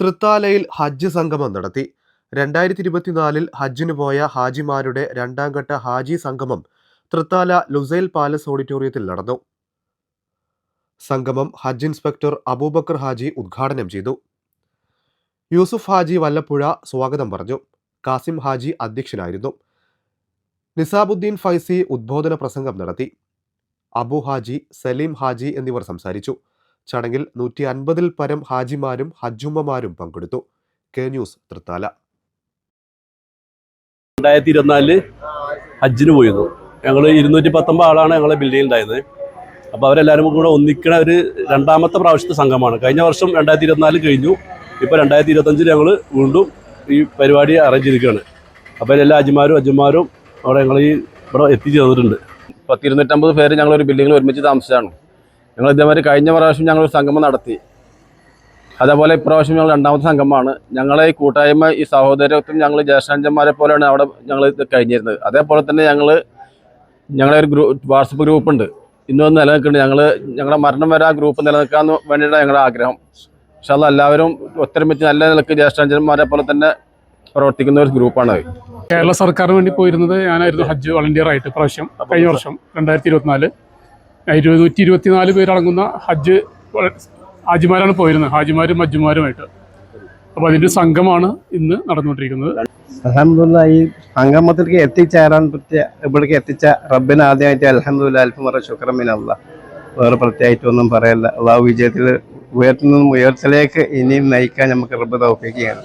തൃത്താലയിൽ ഹജ്ജ് സംഗമം നടത്തി. രണ്ടായിരത്തി ഇരുപത്തിനാലിൽ ഹജ്ജിന് പോയ ഹാജിമാരുടെ രണ്ടാം ഘട്ട ഹാജി സംഗമം തൃത്താല ലുസൈൽ പാലസ് ഓഡിറ്റോറിയത്തിൽ നടന്നു. സംഗമം ഹജ്ജ് ഇൻസ്പെക്ടർ അബൂബക്കർ ഹാജി ഉദ്ഘാടനം ചെയ്തു. യൂസുഫ് ഹാജി വല്ലപ്പുഴ സ്വാഗതം പറഞ്ഞു. കാസിം ഹാജി അധ്യക്ഷനായിരുന്നു. നിസാബുദ്ദീൻ ഫൈസി ഉദ്ബോധന പ്രസംഗം നടത്തി. അബു ഹാജി സലീം ഹാജി എന്നിവർ സംസാരിച്ചു. ചടങ്ങിൽ നൂറ്റി അൻപതിൽ പരം ഹാജിമാരും ഹജ്ജുമ്മമാരും പങ്കെടുത്തു. K news Thrithala. രണ്ടായിരത്തി ഇരുപത്തിനാലിൽ ഹജ്ജിന് പോയിരുന്നു. ഞങ്ങൾ ഇരുന്നൂറ്റി പത്തൊമ്പത് ആളാണ് ഞങ്ങളെ ബിൽഡിംഗ് ഉണ്ടായത് അപ്പോൾ അവരെല്ലാവരും കൂടെ ഒന്നിക്കണ ഒരു രണ്ടാമത്തെ പ്രാവശ്യത്തെ സംഘമാണ്. കഴിഞ്ഞ വർഷം രണ്ടായിരത്തി ഇരുപത്തിനാല് കഴിഞ്ഞു. ഇപ്പോൾ രണ്ടായിരത്തി ഇരുപത്തഞ്ചിൽ ഞങ്ങൾ വീണ്ടും ഈ പരിപാടി അറേഞ്ച് ചെയ്തിരിക്കുകയാണ്. അപ്പോൾ എല്ലാ അജിമാരും അജുമാരും അവിടെ ഞങ്ങൾ ഈ ഇവിടെ എത്തിച്ചേർന്നിട്ടുണ്ട്. പത്തിരുന്നൂറ്റമ്പത് പേര് ഞങ്ങൾ ഒരു ബിൽഡിങ്ങിൽ ഒരുമിച്ച് താമസിച്ചാണ് ഞങ്ങൾ ഇതേമാതിരി കഴിഞ്ഞ പ്രാവശ്യം ഞങ്ങൾ സംഗമം നടത്തി. അതേപോലെ ഇപ്രാവശ്യം ഞങ്ങൾ രണ്ടാമത്തെ സംഗമമാണ്. ഞങ്ങളെ ഈ കൂട്ടായ്മ ഈ സഹോദരത്വം ഞങ്ങൾ ജ്യേഷ്ഠാഞ്ചന്മാരെ പോലെയാണ് അവിടെ ഞങ്ങൾ കഴിഞ്ഞിരുന്നത്. അതേപോലെ തന്നെ ഞങ്ങൾ ഞങ്ങളെ ഒരു ഗ്രൂ വാട്സപ്പ് ഗ്രൂപ്പ് ഉണ്ട് ഇന്നും നിലനിൽക്കുന്നുണ്ട്. ഞങ്ങൾ ഞങ്ങളുടെ മരണം വരെ ആ ഗ്രൂപ്പ് നിലനിൽക്കാൻ വേണ്ടിയിട്ടാണ് ഞങ്ങളുടെ ആഗ്രഹം. പക്ഷെ അത് എല്ലാവരും ഒത്തൊരുമിച്ച് നല്ല നിലയ്ക്ക് ജ്യേഷ്ഠാഞ്ചന്മാരെ പോലെ തന്നെ പ്രവർത്തിക്കുന്ന ഒരു ഗ്രൂപ്പാണ് കേരള സർക്കാരിന് വേണ്ടി പോയിരുന്നത് ഞാനായിരുന്നു ഹജ്ജ് വളണ്ടിയർ ആയിട്ട് പ്രാവശ്യം കഴിഞ്ഞ വർഷം രണ്ടായിരത്തി ഇരുപത്തിനാല്. ഇരുന്നൂറ്റി ഇരുപത്തിനാല് പേരടങ്ങുന്ന ഹജ്ജ് ഹാജിമാരാണ് പോയിരുന്നത്. ഹാജിമാരും ഹജ്ജുമാരുമായിട്ട് അപ്പോൾ അതിന്റെ സംഘമാണ് ഇന്ന് നടന്നുകൊണ്ടിരിക്കുന്നത്. അലഹമുല്ല ഈ സംഗമത്തിലേക്ക് എത്തിച്ചേരാൻ പറ്റിയ ഇവിടേക്ക് എത്തിച്ച റബ്ബിന് ആദ്യമായിട്ട് അലഹമുല്ല അൽഫമറ ശുക്രമിനല്ല വേറെ പ്രത്യേകിച്ച് ഒന്നും പറയല്ല. അള്ളാഹു വിജയത്തിൽ ഉയർത്തുന്നതും ഉയർച്ചയിലേക്ക് ഇനിയും നയിക്കാൻ നമുക്ക് റബ്ബ് തൗഫീക്ക് ചെയ്യണം